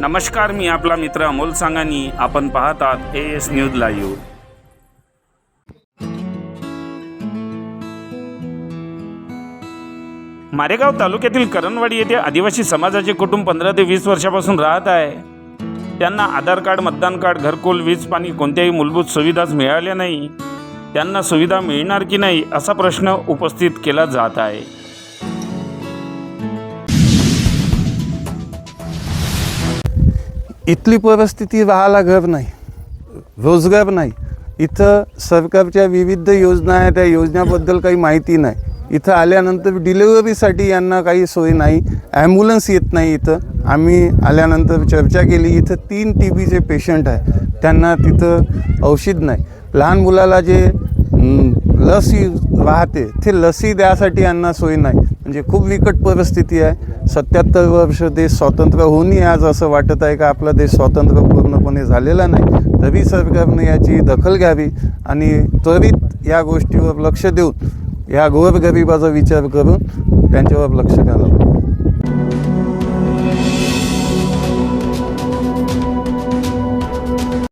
नमस्कार मी आपला मित्र अमोल सांगानी. आपण पाहतात A S news live Maregaon तालुक्यातील करणवाडी येथे आदिवासी समाजाचे कुटुंब पंधरा ते वीस वर्षापासून राहत आहे. त्यांना आधार कार्ड मतदान कार्ड घरकुल वीज पाणी कोणत्याही मूलभूत सुविधाच मिळाल्या नाही. त्यांना सुविधा मिळणार की नाही असा प्रश्न उपस्थित केला जात आहे. इथली परिस्थिती राहायला घर नाही रोजगार नाही. इथं सरकारच्या विविध योजना आहेत त्या योजनाबद्दल काही माहिती नाही. इथं आल्यानंतर डिलेवरीसाठी यांना काही सोय नाही ॲम्ब्युलन्स येत नाही इथं. आम्ही आल्यानंतर चर्चा केली इथं तीन टी बीचे पेशंट आहे त्यांना तिथं औषध नाही. लहान मुलाला जे लस राहते ते लसी द्यासाठी यांना सोय नाही. म्हणजे खूप बिकट परिस्थिती आहे. सत्याहत्तर वर्ष देश स्वातंत्र्य होऊनही आज असं वाटत आहे का आपला देश स्वातंत्र्य पूर्णपणे झालेला नाही? तरी सरकारने याची दखल घ्यावी आणि त्वरित या गोष्टीवर लक्ष देऊन या गोरगरिबाचा विचार करून त्यांच्यावर लक्ष घालावं.